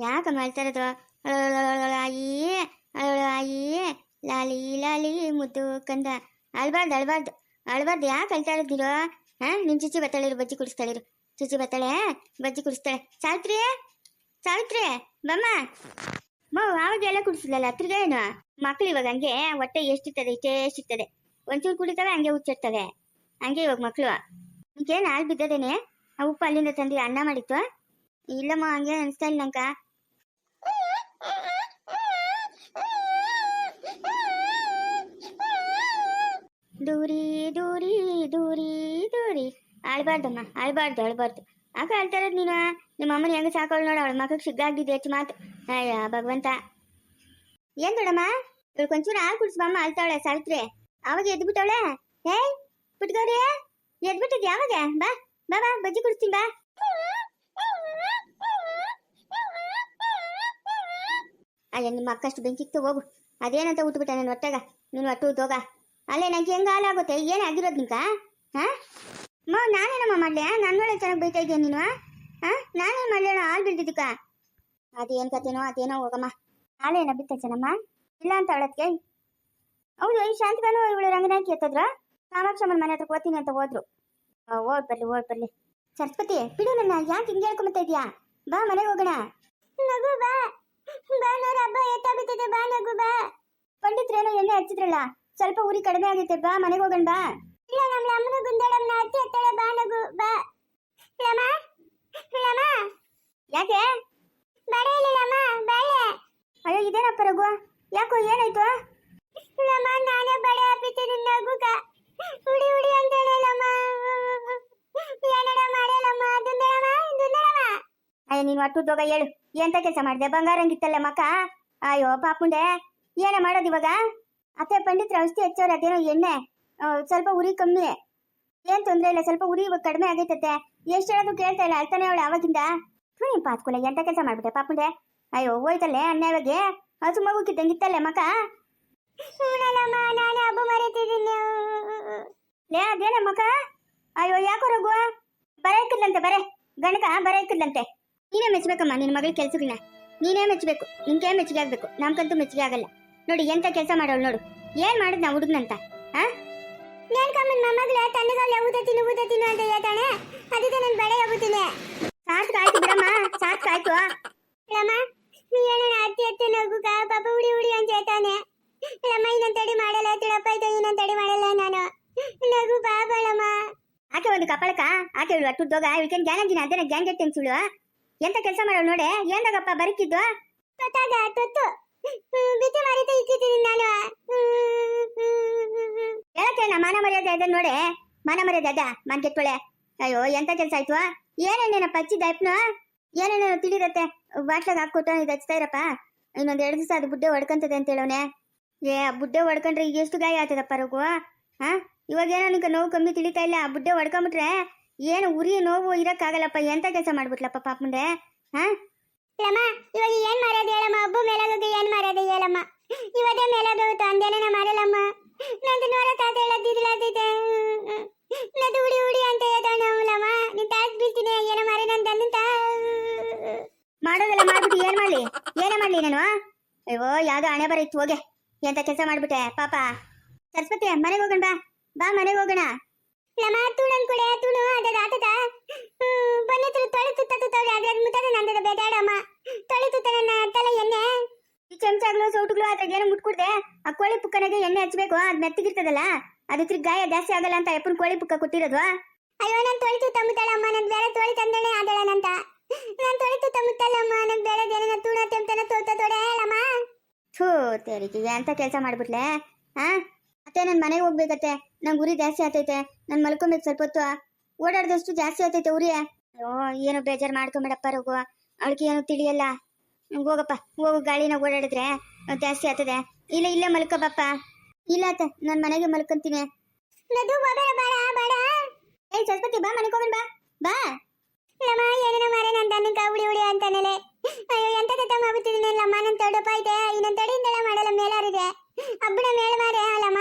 ಯಾಕಮ್ಮ ಹೇಳ್ತಾ ಇರೋದು ಅಯ್ಯಿ ಲಾಲಿ ಲಾಲಿ ಮುದ್ದು ಕಂದ ಅಳ್ಬಾರ್ದು ಅಳ್ಬಾರ್ದು ಅಳ್ಬಾರ್ದು ಯಾಕೆ ಅಳ್ತಾ ಇರೋದು ನೀರು ಹಾ ನಿನ್ ಚುಚ್ಚಿ ಬತ್ತಾಳಿರು ಬಜ್ಜಿ ಕುಡಿಸ್ತಾಳಿರು ಚುಚ್ಚಿ ಬತ್ತಾಳೆ ಬಜ್ಜಿ ಕುಡಿಸ್ತಾಳೆ ಸಾವಿತ್ರಿ ಸಾವಿತ್ರಿ ಬಮ್ಮ ಮೋ ಆವಾಗ ಎಲ್ಲ ಕುಡಿಸಿಲ್ಲಲ್ಲ ಹತ್ರಗ ಏನು ಮಕ್ಳು ಇವಾಗ ಹಂಗೆ ಹೊಟ್ಟೆ ಎಷ್ಟಿರ್ತದೆ ಇಷ್ಟೇ ಎಷ್ಟಿರ್ತದೆ ಒಂಚೂರು ಕುಡಿತವೆ ಹಂಗೆ ಹುಚ್ಚಿರ್ತವೆ ಹಂಗೆ ಇವಾಗ ಮಕ್ಳು ಈಗೇನು ಹಾಲು ಬಿದ್ದದೇನೆ ಆ ಉಪ್ಪು ಅಲ್ಲಿಂದ ತಂದು ಅನ್ನ ಮಾಡಿತ್ತು ಇಲ್ಲಮ್ಮ ಹಂಗೆ ಅನಿಸ್ತಾ ಇಲ್ಲ ನಂಕ ಅಳ್ಬಾರ್ದಮ್ಮ ಅಳ್ಬಾರ್ದು ಅಳ್ಬಾರ್ದು. ಯಾಕೆ ಅಳ್ತಾ ಇರೋದು ನೀನು? ನಿಮ್ಮ ಅಮ್ಮನ ಹೆಂಗ ಸಾಕೋಳು ನೋಡು, ಅವಳ ಮಗಕ್ಕೆ ಸಿಗ್ಗಾಗಿದೆ ಹೆಚ್ಚು ಮಾತು. ಅಯ್ಯ, ಭಗವಂತ. ಏನ್ ದೊಡಮ್ಮ ಇವಳು ಕೊಂಚೂರು ಹಾಲು ಕುಡಿಸ್ಬಮ್ಮ ಅಳ್ತಾವಳೆ ಸಾವಿತ್ರಿ. ಅವಾಗ ಎದ್ಬಿಟ್ಟವಳೆ? ಏಯ್, ಪುಟ್ಗೌರಿ ಎದ್ಬಿಟ್ಟಿದ್ ಯಾವಾಗ ಬಾ ಬಾ ಬಾ, ಬಜ್ಜಿ ಕುಡಿಸ್ತೀನಿ, ಬಾ. ಅಯ್ಯ, ನಿಮ್ಮ ಅಕ್ಕಷ್ಟು ಬೆಂಕಿತ್ತು ಹೋಗು. ಅದೇನಂತ ಉಟ್ಬಿಟ್ಟ ನನ್ನ ಹೊಟ್ಟೆಗ? ನೀನು ಒಟ್ಟು ಹೋಗ ಅಲ್ಲೇ, ನಂಗೆ ಹೆಂಗ ಹಾಲಾಗುತ್ತೆ ಏನಾಗಿರೋದು ನಿಂಕ ಹಾ? ಮ, ನಾನೇನಮ್ಮ ಮಾಡ್ಲೆ ನನ್ನೊಳ್ಳೆ ಚೆನ್ನಾಗಿ ಬೈತಾ ಇದೆಯಾ ನೀನು ಹಾ ನಾನೇನು ಮಾಡ್ಲೇಣ ಹಾಲು ಬೀಳ್ತಿದ್ದಕ್ಕ ಅದೇನ್ ಕತೆನೋ ಅದೇನೋ, ಹೋಗಮ್ಮ. ಹಾಲೇನ ಬಿತ್ತ ಚೆನ್ನಮ್ಮ. ಇಲ್ಲ ಅಂತ ಅವಳತ್ಗೆ ಹೌದು, ಈ ಶಾಂತಿಗಾನು ಇವಳು ರಂಗನಾಯ್ಕಿ ಎತ್ತದ್ರ ಕಾಮಾಕ್ಷಮ್ಮನ ಮನೆ ಹತ್ರ ಓದ್ತೀನಿ ಅಂತ ಹೋದ್ರು. ಓಡ್ ಬರ್ಲಿ ಓದ್ ಬರ್ಲಿ. ಸರಸ್ವತಿ, ಬಿಡು ನನ್ನ, ಯಾಕೆ ಹಿಂಗೆ ಹೇಳ್ಕೊಂಬತ್ತಾ ಇದೀಯಾ ಬಾ, ಮನೆಗೆ ಹೋಗೋಣ. ನಗು, ಬಾ. ಬಾ ನಗು, ಬಾ. ಎಣ್ಣೆ ಹಚ್ಚಿದ್ರಲ್ಲ, ಸ್ವಲ್ಪ ಉರಿ ಕಡಿಮೆ ಆಗೈತೆ, ಬಾ, ಮನೆಗೆ ಹೋಗೋಣ, ಬಾ. ಇಲ್ಲ ನಮ್ಮ ಬಾ ಯಾಕೆ? ಇಲ್ಲ ಅಯ್ಯೋ, ಇದೇನಪ್ಪ ರಘು? ಯಾಕೋ ಏನಾಯ್ತು? ನಾನೇ ಬಡೆ ಹಾಪಿತೀನಿ ನಗುಗ ಉಡಿ ಉಡಿ ಅಂತಾನೆ ಲಮ. ಅಯ್ಯ, ನೀನು ಅಟ್ಟು ಹೋಗ, ಹೇಳು. ಎಂತ ಕೆಲಸ ಮಾಡಿದೆ? ಬಂಗಾರಂಗಿತ್ತಲ್ಲ ಮಕ್ಕ? ಅಯ್ಯೋ, ಪಾಪುಂಡೆ. ಏನ ಮಾಡೋದು ಇವಾಗ? ಅತ್ತೆ, ಪಂಡಿತ್ರ ಔಷಧಿ ಹಚ್ಚೋರು ಅದೇನೋ ಎಣ್ಣೆ. ಸ್ವಲ್ಪ ಉರಿ ಕಮ್ಮಿ. ಏನ್ ತೊಂದ್ರೆ ಇಲ್ಲ, ಸ್ವಲ್ಪ ಉರಿ ಕಡಿಮೆ ಆಗೈತತೆ. ಎಷ್ಟು ಹೇಳೋದು ಕೇಳ್ತಾ ಇಲ್ಲ, ಅಳ್ತಾನೆ ಅವಳು ಅವಾಗಿಂದ ನೀನ್ ಪಾತ್ಕೊಲೆ ಎಂತ ಕೆಲಸ ಮಾಡ್ಬಿಟ್ಟೆ ಪಾಪುಂಡೆ ಅಯ್ಯೋ, ಹೋಯ್ತಲ್ಲೇ ಅನ್ಯಾಯವಾಗಿ ಹಸು ಮಗುಕ್ಕಿದ್ದಂಗಿತ್ತಲ್ಲೇ ಮರೀತಿದ್ದೀನಿ ಲೇ, ಅದೇನ ಮಕ? ಅಯ್ಯೋ, ಯಾಕೋ ರಘು? ಬರ ಇಕ್ಕದ್ಲಂತೆ, ಬರೇ. ಗಣಕ, ಬರ ಇಕ್ಕದ್ಲಂತೆ. ನೀನೇ ಮೆಚ್ಚಬೇಕಮ್ಮ ನಿನ್ನ ಮಗಳ ಕೆಲ್ಸಗಳನ್ನ ನೀನೇ ಮೆಚ್ಚಬೇಕು ನಿನ್ಗೆ ಮೆಚ್ಚಿಗೆ ಆಗ್ಬೇಕು. ನಮ್ಗಂತೂ ಮೆಚ್ಚಿಗೆ ಆಗಲ್ಲ. ನೋಡಿ, ಎಂತ ಕೆಲಸ ಮಾಡೋಳು ನೋಡು. ಏನ್ ಮಾಡಿದ್ ನಾ ಹುಡುಗನಂತ, ಹಾ? ನಾನು ಕಮ್ಮನ್ ಮೊಮ್ಮಗಳ ತಣ್ಣಗಾಲ ಊದ ತಿನ್ನು ಅಂತ ಹೇಳ್ತಾನೆ ಅದಕ್ಕೆ ನಾನು ಬಡ ಹೋಗುತ್ತೀನಿ ಸಾಕು ಆಯ್ತು ಬಿಡಮ್ಮ, ಸಾಕು ಆಯ್ತು ರಮ್ಮ ಏನನ ಅತ್ತಿ ಅತ್ತಿ ಕಾ ಪಾಪ ಉಡಿ ಉಡಿ ಅಂತ ಹೇಳ್ತಾನೆ. ರಮ್ಮ ಇನ್ನೊಂದು ತಡಿ ಮಾಡಲ್ಲ, ತಿಳಪ್ಪ ಆಯ್ತು ಇನ್ನೊಂದು ತಡಿ ಮಾಡಲ್ಲ ನಾನು. ನಗು ಬಾಬಳಮ್ಮ ಆಕೆ ಒಂದು ಕಪಳಕ ಆಕೆ ಇವಳು ಅಟ್ಟುದ್ದೋಗ ಇವಳಿಗೆ ಜ್ಞಾನಗಿನ ಅದೇನ ಗ್ಯಾಂಗ್ ಸುಳು ಎಂತ ಕೆಲಸ ಮಾಡೋ ನೋಡೆ? ಏನ್ದಾಗಪ್ಪ ಬರಕಿದ್ದು? ತೊತ್ತಾಗ ತೊತ್ತು. ಬಿಸಿ ಮರಿತ ಇಟ್ಟಿದ್ದೀನಿ ನಾನು ಹೇಳಕ್ಕೆ ಮಾನ ಮರ್ಯಾದೆ ಅದ ನೋಡೆ. ಮಾನ ಮರ್ಯಾದೆ ಅದ ಮನ್ ಕೆಟ್ಕೊಳೆ. ಅಯ್ಯೋ, ಎಂತ ಕೆಲಸ ಆಯ್ತು? ಏನೇನೇನ ಪಚ್ಚಿ ದೈಪ್ನ ಏನೇನೋ ತಿಳಿರತ್ತೆ ಬಾಟ್ಲಾಗ ಹಾಕ್ಕೊಟ್ಟು ಇದು ಹಚ್ತಾ ಇರಪ್ಪ. ಇನ್ನೊಂದ್ ಎರಡು ದಿವಸ ಅದು ಬುಡ್ಡೆ ಹೊಡ್ಕಂತದೆ ಅಂತ ಹೇಳೋನೆ ಏ ಬುಡ್ಡೆ ಹೊಡ್ಕೊಂಡ್ರೆ ಈಗ ಎಷ್ಟು ಗಾಯ ಆಗ್ತದಪ್ಪ ರಘು? ಹಾ? ಇವಾಗ ಏನೋ ನಿಂಗೆ ನೋವು ಕಮ್ಮಿ ತಿಳಿತಾ ಇಲ್ಲ, ಆ ಬುಡ್ಡೆ ಹೊಡ್ಕೊಂಬಿಟ್ರೆ ಏನು ಉರಿ ನೋವು ಇರಕ್ಕಾಗಲ್ಲಪ್ಪ. ಎಂತ ಕೆಲಸ ಮಾಡ್ಬಿಟ್ಲಪ್ಪ ಪಾಪ ಮುಂದೆ? ಹಾ? ಇವಾಗ ಏನ್ ಮಾಡೋದು ಹೇಳಮ್ಮ ಒಬ್ಬ ಮೇಲಾಗೋದು ಏನ್ ಮಾಡೋದು ಹೇಳಮ್ಮ ಇವತ್ತೇ ಮೇಲಾಗೋಗುತ್ತೆ ಅಂದೇನ ಮಾಡಲ್ಲಮ್ಮ ನಂದು ನೋಡ ತಾತ ಹೇಳದಿದ್ದಿಲ್ಲದೈತೆ ನದು ಉಡಿ ಉಡಿ ಅಂತ ಹೇಳ್ತಾನ ಅವಳಮ್ಮ ನೀನ್ ತಾತ್ ಬೀಳ್ತೀನಿ ಏನೋ ಮಾರಿ ನನ್ ತಂದಂತ ಮಾಡೋದೆಲ್ಲ ಮಾಡ್ಬಿಟ್ಟು ಏನ್ ಮಾಡ್ಲಿ ಏನೇ ಮಾಡ್ಲಿ ನಾನು ಅಯ್ಯೋ ಯಾವ್ದೋ ಹಣೆ ಹೋಗೆ. ಎಂತ ಕೆಲಸ ಮಾಡ್ಬಿಟ್ಟೆ? ಪಾಪ. ಸರಸ್ವತಿ, ಮನೆಗೆ ಹೋಗೋಣ ಬಾ. ಬಾ, ಮನೆಗೆ ಹೋಗೋಣ. ಲಮ ತುಣನ್ ಕುಡೆ ತುಣು ಆತದ ಬನ್ನಿ ತುಳು, ತೊಳೆ ತುತ್ತ ತುತ್ತವ್ರೆ ಅದ್ರ ಮುತ್ತದ ನಂದದ ಬೇದಾಡಮ್ಮ ತೊಳೆ ತುತ್ತ ನನ್ನ ತಲೆ ಈ ಆ ಕೋಳಿ ಪುಕ್ಕನಾಗೆ ಎಣ್ಣೆ ಹಚ್ಬೇಕು. ಅದ್ ಮೆತ್ತಗಿರ್ತದಲ್ಲ, ಅದು ತಿರ್ಗಿ ಗಾಯ ಜಾಸ್ತಿ ಆಗಲ್ಲ ಅಂತ ಅಪ್ಪನ ಕೋಳಿ ಪುಕ್ಕ ಕೊಟ್ಟಿರೋದು. ಅಯ್ಯೋ, ನಾನು ತೊಳಿತು ತಮ್ಮುತ್ತಾಳಮ್ಮ ನನ್ ಬೇರೆ ತೊಳಿ ತಂದಳೆ ಆದಳನಂತ. ನಾನು ತೊಳಿತು ಅಮ್ಮ. ನನ್ ಬೇರೆ ಏನ ತುಣ ತೆಮ್ತನ ತೋತ ತೊಡೆ ಹೇಳಮ್ಮ ಥೂ ತೇರಿಗೆ ಅಂತ ಕೆಲಸ ಮಾಡ್ಬಿಟ್ಲೆ ಹಾ ಅತ್ತೆ ನನ್ನ ಮನೆಗೆ ಹೋಗ್ಬೇಕತ್ತೆ. ನಂಗೆ ಉರಿ ಜಾಸ್ತಿ ಆತೈತೆ ನಾನು ಮಲ್ಕೊಬೇಕು ಸ್ವಲ್ಪ ಹೊತ್ತು. ಓಡಾಡ್ದಷ್ಟು ಜಾಸ್ತಿ ಆತೈತೆ ಉರಿ ಅಯ್ಯೋ, ಏನು ಬೇಜಾರು ಮಾಡ್ಕೊಂಬೇಡಪ್ಪ ರಘು. ಅವಳಿಗೆ ಏನು ತಿಳಿಯಲ್ಲ. ಹೋಗಪ್ಪ. ಹೋಗು, ಗಾಳಿನ ಓಡಾಡಿದ್ರೆ ಜಾಸ್ತಿ ಆಗ್ತದೆ. ಇಲ್ಲ, ಇಲ್ಲೇ ಮಲ್ಕೊಬಪ್ಪ. ಇಲ್ಲ ಅತ್ತೆ, ನಾನು ಮನೆಗೆ ಮಲ್ಕೊಂತೀನಿ. ಏಯ್ ಬಾ ಮನೆಗೆ ಹೋಗೋಣ ಬಾ. ಬಾ ಲಮ್ಮ ಏನೇನೋ ಮಾರೆ ನನ್ನ ತನಕ ಉಳಿ ಉಳಿ ಅಂತಾನಲೆ ಅಯ್ಯೋ ಸಾಕಾಗ್ಬಿಟ್ಟಿದ್ದೀನಲ್ಲಮ್ಮ ನನ್ನ ತಡಪ್ಪ ಇದೆ ಇನ್ನೊಂದು ತಡೆಯಿಂದಳ ಮಾಡಲ್ಲ, ಮೇಲಾರಿದೆ. ಹಬ್ಬಣ ಮೇಳ ಮಾರೆ, ಅಲ್ಲಮ್ಮ.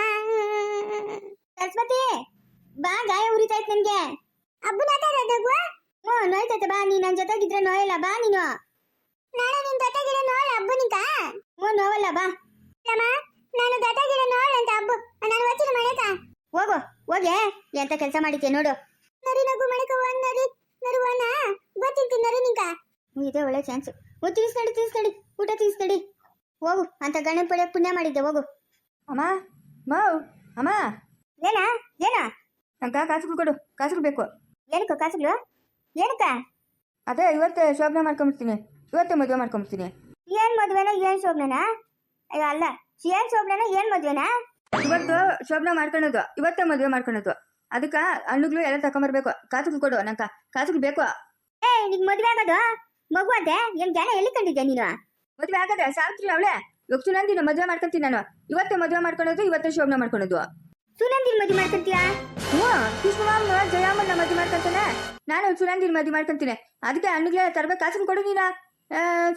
ಸರಸ್ವತಿ, ಬಾ, ಗಾಯ ಉರಿತೈತ್ ನಿನ್ಗೆ. ಹಬ್ಬನ ನಗು ಓ ನೋಯ್ತೈತೆ ಬಾ. ನೀ ನನ್ನ ಜೊತೆಗಿದ್ರೆ ನೋಯಲ್ಲ, ಬಾ ನೀನು. ನಾನು ನಿನ್ ಜೊತೆಗಿರೋ ಅಬ್ಬು ಹಬ್ಬನಿಕ ಹ್ಞೂ, ನೋವಲ್ಲ, ಬಾ. ಅಲ್ಲಮ್ಮ, ನಾನು ಜೊತೆಗಿರೋ ನೋಯಲ್ಲ ಅಂತ, ಅಬ್ಬು. ನಾನು ವಚನ ಮಾಡಕ ಹೋಗು, ಹೋಗೆ. ಎಂತ ಕೆಲಸ ಮಾಡಿದ್ಯಾ ನೋಡು. ನರಿ ನಗು ಮಳೆಕ ಒಂದ್ ನರಿ ನರು ಒಣ ಗೊತ್ತಿರ್ತೀನಿ ನರಿ ನಿಂಕ ಇದೇ ಒಳ್ಳೆ ಚಾನ್ಸ್ ಓ ತೀಸ್ನಡಿ ಊಟ ತೀಸ್ನಡಿ ಹೋಗು ಅಂತ ಪಡೆಯಕ್ ಪುಣ್ಯ ಮಾಡಿದ್ದೆ ಹೋಗು. ಅಮ್ಮ ಮಾವ್ ಅಮ್ಮ. ಏನಾ ಏನಾ? ನಂಗೆ ಕಾಸುಗಳು ಕೊಡು ಕಾಸುಗಳು ಬೇಕು. ಏನಕ್ಕ ಕಾಸುಗಳು? ಏನಕ್ಕ? ಅದೇ ಇವತ್ತೇ ಶೋಭನೆ ಮಾಡ್ಕೊಂಬಿಡ್ತೀನಿ. ಇವತ್ತೇ ಮದುವೆ ಮಾಡ್ಕೊಂಬಿಡ್ತೀನಿ. ಏನ್ ಮದುವೆನ ಏನ್ ಶೋಭನೆನಾ? ಅಯ್ಯೋ ಅಲ್ಲ ಏನ್ ಶೋಭನ ಏನ್ ಮದುವೆನಾ? ಇವತ್ತು ಶೋಭನೆ ಮಾಡ್ಕೊಳೋದು ಇವತ್ತೇ ಮದುವೆ ಮಾಡ್ಕೊಳೋದು. ಅದಕ್ಕೆ ಹಣ್ಣುಗಳು ಎಲ್ಲ ತಗೊಂಬರ್ಬೇಕು ಕಾಸುಗಳು ಕೊಡು ನಂಗೆ ಕಾಸುಗಳು ಬೇಕು. ಏ ನಿಗ್ ಮದುವೆ ಆಗೋದು? ಮಗು ಅದೇ ಏನ್ ಜ್ಞಾನ ಎಲ್ಲಿ ಕಂಡಿದ್ದೆ ನೀನು? ಮದುವೆ ಆಗದೆ ಸಾವಿತ್ರಿ ಅವಳೆ. ಇವಾಗ ಸುನಂದಿನ ಮದುವೆ ಮಾಡ್ಕೊಂತೀನಿ ನಾನು. ಇವತ್ತೇ ಮದುವೆ ಮಾಡ್ಕೊಳೋದು ಇವತ್ತೇ ಶೋಭನ ಮಾಡ್ಕೊಳೋದು. ಸುನಂದಿನ ಮದ್ವೆ ಮಾಡ್ಕೊಂತೀಯಾ? ಹ್ಞೂ ಕೃಷ್ಣಮಾಮ ಜಯಮ್ಮನ ಮದುವೆ ಮಾಡ್ಕೊಂತಾನೆ. ನಾನು ಸುನಂದಿನ ಮದುವೆ ಮಾಡ್ಕೊಂತೀನಿ. ಅದಕ್ಕೆ ಹಣ್ಣುಗಳೆಲ್ಲ ತರಬೇಕು ಕಾಸು ಕೊಡು ನೀನು.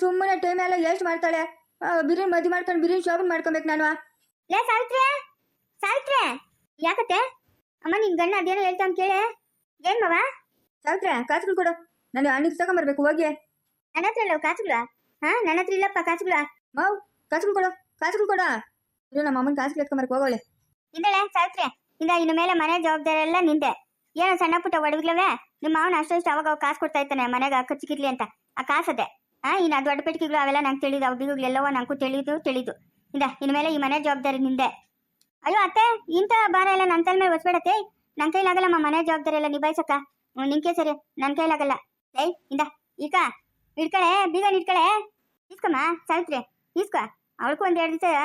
ಸುಮ್ಮನೆ ಟೈಮ್ ಎಲ್ಲ ಎಷ್ಟು ಮಾಡ್ತಾಳೆ. ಬಿರಿಯಾನಿ ಮದ್ವೆ ಮಾಡ್ಕೊಂಡು ಬಿರಿಯಾನಿ ಶೋಭನ್ ಮಾಡ್ಕೊಬೇಕು ನಾನು. ಲೇ ಸಾವಿತ್ರಿ! ಸಾವಿತ್ರಿ! ಯಾಕತ್ತೆ? ಅಮ್ಮ ನಿನ್ ಗಂಡ ಅದೇನೋ ಹೇಳ್ತಾನ್ ಕೇಳೆ. ಏನ್ ಮಾವ? ಸಾವಿತ್ರಿ ಕಾಸುಗಳು ಕೊಡು. ನಾನು ಹಣ್ಣಿಗೆ ತಗೊಂಬರ್ಬೇಕು ಹೋಗಿ. ನನ್ನ ಹತ್ರ ಇಲ್ಲ ಕಾಸುಗಳ? ಹಾ ನನ್ನ ಹತ್ರ ಇಲ್ಲಪ್ಪ ಕಾಸುಗಳ. ಮಾವು ಕಾಸುಗಳು ಕೊಡು ಕಾಸುಗಳು ಕೊಡ. ಇದು ನಮ್ಮ ಅಮ್ಮನ ಕಾಸು ಎತ್ಕೊಂಬರ್ಬೇಕು ಹೋಗೋಳೆ. ಇಂದಳೆ ಸಾವಿತ್ರಿ. ಇಂದ ಇನ್ನು ಮೇಲೆ ಮನೆ ಜವಾಬ್ದಾರಿ ಎಲ್ಲ ನಿಂದೆ. ಏನೋ ಸಣ್ಣ ಪುಟ್ಟ ಒಡಗ್ಲವೇ ನಿಮ್ಮ ಮಾವನ ಅಷ್ಟು ಇಷ್ಟು ಅವಾಗ ಕಾಸು ಕೊಡ್ತಾ ಇರ್ತಾನೆ ಮನೆಗೆ ಖರ್ಚಿಗಿರ್ಲಿ ಅಂತ. ಆ ಕಾಸದೆ. ಆ ಇನ್ನು ದೊಡ್ಡ ಪೆಟ್ಟಿಗೆಗಳು ಅವೆಲ್ಲ ನಂಗೆ ತಿಳಿದು ಅವು ಬೀಗುಗಳು ಎಲ್ಲವೋ ನಂಗೂ ತಿಳಿದು ತಿಳಿದು. ಇಂದ ಇನ್ನು ಮೇಲೆ ಈ ಮನೆ ಜವಾಬ್ದಾರಿ ನಿಂದೆ. ಅಯ್ಯೋ ಅತ್ತೆ ಇಂಥ ಭಾರ ಎಲ್ಲ ನನ್ನ ತಲೆ ಮೇಲೆ ಒಸ್ಬೇಡತ್ತೆ. ನನ್ನ ಕೈಲಾಗಲ್ಲಮ್ಮ ಮನೆ ಜವಾಬ್ದಾರಿ ಎಲ್ಲ ನಿಭಾಯಿಸಕ್ಕ ನಿನ್ಕೆ ಸರಿ. ನನ್ನ ಕೈಲಾಗಲ್ಲ. ಏಯ್ ಇಂದ ಈಗ ಇಡ್ಕಳೆ ಬೀಗ ಇಡ್ಕಳೆ ಇಸ್ಕಮ್ಮ ಸಾವಿತ್ರಿ ಇಸ್ಕೊ ಅವಳಕ್ಕೂ ಒಂದು ಎರಡು ದಿವಸ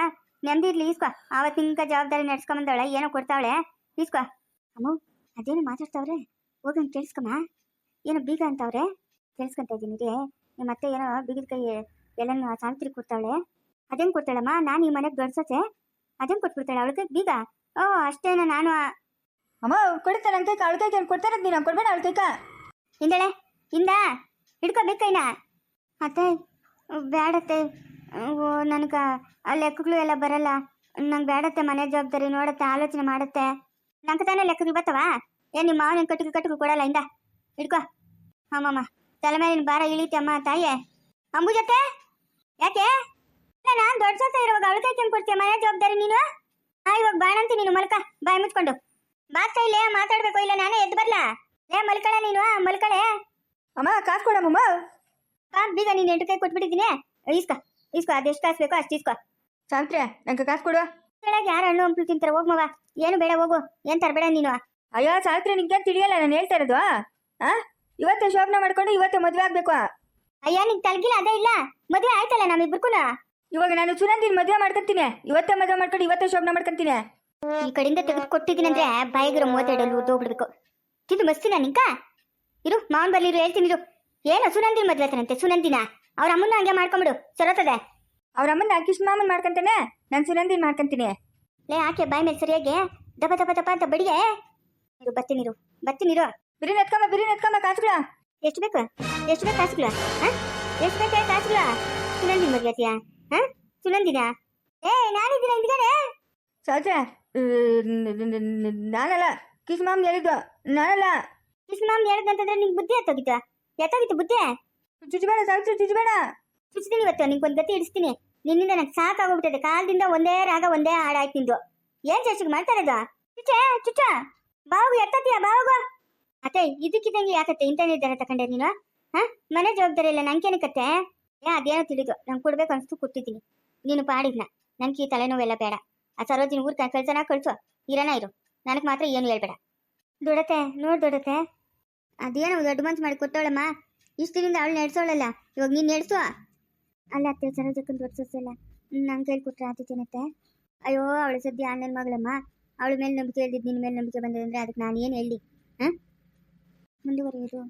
ನೆಮ್ಮದಿ ಇರ್ಲಿ ಇಸ್ಕೊ ಆವತ್ತು ನಿಂಕ ಜವಾಬ್ದಾರಿ ನಡ್ಸ್ಕೊಂಬಂದವಳೆ ಏನೋ ಕೊಡ್ತಾವಳೆ. ಇಸ್ಕೊ ಅಮ್ಮ ಅದೇನು ಮಾತಾಡ್ತಾವ್ರೆ? ಹೋಗಂಗೆ ಕೇಳಿಸ್ಕಮ್ಮ. ಏನೋ ಬೀಗ ಅಂತವ್ರೆ? ಕೇಳಿಸ್ಕೊಂತ ಇದ್ದೀನಿ ರೀ ನಿಮ್ಮ ಅತ್ತೆ ಏನೋ ಬೀಗದ ಕೈ ಎಲ್ಲನೂ ಸಾವಿತ್ರಿ ಕೊಡ್ತಾವಳೆ. ಅದೇನು ಕೊಡ್ತಾಳಮ್ಮ? ನಾನು ಈ ಮನೆಗೆ ದೊಡ್ಸತ್ತೆ ಅದೇನು ಕೊಟ್ಬಿಡ್ತಾಳೆ ಅವಳಿಗೆ? ಬೀಗ? ಓ ಅಷ್ಟೇನ ನಾನು ಅಮ್ಮ ಕೊಡ್ತಾರೆ ನನ್ನ ಕೈಕ ಅವಳ ಕೈಕ ಕೊಡ್ತಾರದ್ ನೀನು? ಕೊಡ್ಬೇಡ ಅವಳಿಗೆ ಹಿಂದಳೆ ಹಿಂದ ಹಿಡ್ಕೋಬೇಕೈನ? ಅತ್ತೆ ಬೇಡತ್ತೆ ಓ, ನನಗೆ ಆ ಲೆಕ್ಕಗಳು ಎಲ್ಲ ಬರಲ್ಲ. ನಂಗೆ ಬೇಡತ್ತೆ ಮನೆ ಜವಾಬ್ದಾರಿ, ನೋಡತ್ತೆ, ಆಲೋಚನೆ ಮಾಡತ್ತೆ. ನಂಗೆ ತಾನೇ ಲೆಕ್ಕಗಳು ಬರ್ತವಾ ಏ ನಿಮ್ಮ ಮಾವನ ಕಟ್ಟಿಗೆ ಕಟ್ಟಿಗೆ ಕೊಡಲ್ಲ ಇಂದ? ಹಿಡ್ಕೋ. ಹಮ್ಮಮ್ಮ ತಲೆ ಮೇಲಿನ ಭಾರ ಇಳೀತೆ ಅಮ್ಮ ತಾಯೇ ಅಂಬುಜತ್ತೆ ಯಾಕೆ? ನಾನು ದೊಡ್ಡ ಸತ್ತ ಇರುವಾಗ ಅವಳ ಕೈ ಕೊಡ್ತೀಯ ಮನೆ ಜವಾಬ್ದಾರಿ ನೀನು? ಹಾ ಇವಾಗ ಬಾಣಂತಿ ನೀನು ಮಲ್ಕ. ಬಾಯಿ ಮುಚ್ಕೊಂಡು. ಬಾಕ್ತಾ ಇಲ್ಲೇ ಮಾತಾಡ್ಬೇಕು ಇಲ್ಲ ನಾನೇ ಎದ್ದು ಬರ್ಲಾ? ಲೇ, ಮಲ್ಕಳ ನೀನು, ಮಲ್ಕಳೆ. ಅಮ್ಮ ಕಾಸು ಕೊಡಮ್ಮ ಕಾಸು ಬೀಗ ನೀನು ಎಂಟು ಕೈ ಕೊಟ್ಬಿಟ್ಟಿದ್ದೀನಿ. ಇಸ್ಕ ಇಸ್ಕೋ ಅದೆಷ್ಟು ಕಾಸು ಬೇಕೋ ಅಷ್ಟು ಇಸ್ಕೋ ಸಾವಿತ್ರಿ ನಂಗೆ ಕಾಸು ಕೊಡು. ಕೆಳಗೆ ಯಾರು ಹಣ್ಣು ಹಂಪಲು ತಿಂತಾರೆ ಹೋಗ್ಮವ ಏನು ಬೇಡ ಹೋಗು. ಏನ್ ತರಬೇಡ ನೀನು? ಅಯ್ಯೋ ಸಾವಿತ್ರಿ ನಿಂಗೆ ತಿಳಿಯಲ್ಲ ನಾನು ಹೇಳ್ತಾ ಇರೋದು. ಆ? ಇವತ್ತೇ ಶೋಭನ ಮಾಡ್ಕೊಂಡು ಇವತ್ತೇ ಮದುವೆ ಆಗ್ಬೇಕು. ಅಯ್ಯ ನಿಂಗೆ ತಲಗಿಲ್ಲ ಅದೇ ಇಲ್ಲ. ಮದುವೆ ಆಯ್ತಲ್ಲ ನಮ್ಮಿಬ್ರಿಗೂ ಇವಾಗ ನಾನು ಸುನಂದಿನ ಮದುವೆ ಮಾಡ್ಕೊಂತೀನಿ. ಇವತ್ತೇ ಮದುವೆ ಮಾಡ್ಕೊಂಡು ಇವತ್ತೇ ಶೋಭನ ಮಾಡ್ಕೊಂತೀನಿ. ಈ ಕಡೆಯಿಂದ ತೆಗೆದು ಕೊಟ್ಟಿದ್ದೀನಿ ಅಂದ್ರೆ ಬಾಯಿಗಿರೋ ಮೂವತ್ತೆರಡಲ್ಲಿ ಉದ್ದೋಗ್ಬಿಡ್ಬೇಕು. ತಿಂದು ಮಸ್ತಿನ ನಿಂಕ? ಇರು ಮಾವನ್ ಬರ್ಲಿ ಇರು ಹೇಳ್ತೀನಿ ಇರು. ಏನು ಸುನಂದಿನ ಮದ್ವೆ ಆತನಂತೆ ಸುನಂದಿನ? ಅವ್ರ ಅಮ್ಮನ ಹಂಗೆ ಮಾಡ್ಕೊಂಬಿಡು ಸರತದೆ. ಅವ್ರ ಅಮ್ಮನ ಕಿಶ್ ಮಾಮನ್ ಮಾಡ್ಕೊಂತಾನೆ? ನಾನು ಸುನಂದಿನ ಮಾಡ್ಕೊಂತೀನಿ. ಲೇ ಆಕೆ ಬಾಯ್ ಮೇಲೆ ಸರಿಯಾಗಿ ದಪ ದಪ ದಪ ಅಂತ ಬಡಿಗೆ. ಇರು ಬರ್ತೀನಿರು ಬರ್ತೀನಿರು ಬಿರಿ ಎತ್ಕೊಂಬ ಬಿರಿ ಎತ್ಕೊಂಬ ಕಾಸುಗಳ. ಎಷ್ಟು ಬೇಕು? ಎಷ್ಟು ಬೇಕು ಕಾಸುಗಳ? ಎಷ್ಟು ಬೇಕು ಕಾಸುಗಳ? ಸುನಂದಿನ ಮದ್ವೆ ಆತಿಯಾ ಹಾ? ಸುನಂದಿನ? ಏ ನಾನಿದ್ದೀನ ಹಿಂದ್ಗಡೆ ಸಾಧ್ಯ ನಾನಲ್ಲ ಕಿಶ್ ಮಾಮ್ ಹೇಳಿದ್ದು ನಾನಲ್ಲ. ಕೃಷ್ಣಮಾಮ್ ಹೇಳಿದಂತಂದ್ರೆ ನಿಂಗೆ ಬುದ್ಧಿ ಎತ್ತೋಗಿತ್ತ? ಎತ್ತೋಗಿತ್ತು ಬುದ್ಧಿ? ಚುಚ್ಚಬೇಡ ಸಾವಿತ್ರಿ ಚುಚ್ಚಬೇಡ ಚುಚ್ತೀನಿ ಇವತ್ತು ಒಂದು ಗತಿ ಇಡಿಸ್ತೀನಿ ನಿನ್ನಿಂದ ನಂಗೆ ಸಾಕಾಗೋಗ್ಬಿಟ್ಟಿದೆ. ಕಾಲದಿಂದ ಒಂದೇ ರಾಗ ಒಂದೇ ಹಾಡಾಯ್ತು ನಿಂದು. ಏನ್ ಚರ್ಚೆಗೆ ಮಾಡ್ತಾರದು ಚುಚ್ಚ ಚುಚ್ಚ. ಬಾವು ಎತ್ತತ್ತೀಯ ಬಾವುಗು? ಅತ್ತೆ ಇದಕ್ಕಿದ್ದಂಗೆ ಯಾಕತ್ತೆ ಇಂಥ ನಿರ್ಧಾರ ತಕೊಂಡೆ ನೀನು? ಹಾ? ಮನೆ ಜವಾಬ್ದಾರಿ ಇಲ್ಲ ನಂಗೇನಕ್ಕತ್ತೆ ಏ ಅದೇನೋ ತಿಳಿದು. ನಂಗೆ ಕೊಡ್ಬೇಕು ಅನ್ಸ್ತು ಕೊಟ್ಟಿದ್ದೀನಿ. ನೀನು ಪಾಡಿದ್ನ. ನನ್ಗೆ ಈ ತಲೆನೋವೆಲ್ಲ ಬೇಡ. ಆ ಸರೋಜಿನ ಊರ್ ಕಳ್ಸನ ಕಳ್ಸು. ಇರೋಣ ಇರು. ನನಗೆ ಮಾತ್ರ ಏನು ಹೇಳ್ಬೇಡ. ದೊಡತೆ ನೋಡ್ ದೊಡತೆ. ಅದೇನೋ ದೊಡ್ಡ ಮನ್ಸು ಮಾಡಿ ಇಷ್ಟು ಇಷ್ಟಿನಿಂದ ಅವಳು ನಡೆಸೋಳಲ್ಲ ಇವಾಗ ನೀನು ನಡೆಸು ಅಲ್ಲ ಅತ್ತೆ, ಸರೋಜಕ್ಕಂದು ದೊಡ್ಡ ನಂಗೆ ಕೇಳ್ಕೊಟ್ರೆ ಆತ ಆತಿತ್ತೇನತ್ತೆ ಅಯ್ಯೋ, ಅವಳು ಸದ್ಯ ಆನ್ಲೈನ್ ಮಗಳಮ್ಮ. ಅವಳ ಮೇಲೆ ನಂಬಿಕೆ ಹೇಳಿದ್ದು ನಿನ್ನ ಮೇಲೆ ನಂಬಿಕೆ ಬಂದಿದೆ ಅಂದರೆ ಅದಕ್ಕೆ ನಾನು ಏನು ಹೇಳಿ? ಹಾಂ? ಮುಂದುವರಿಯೋದು.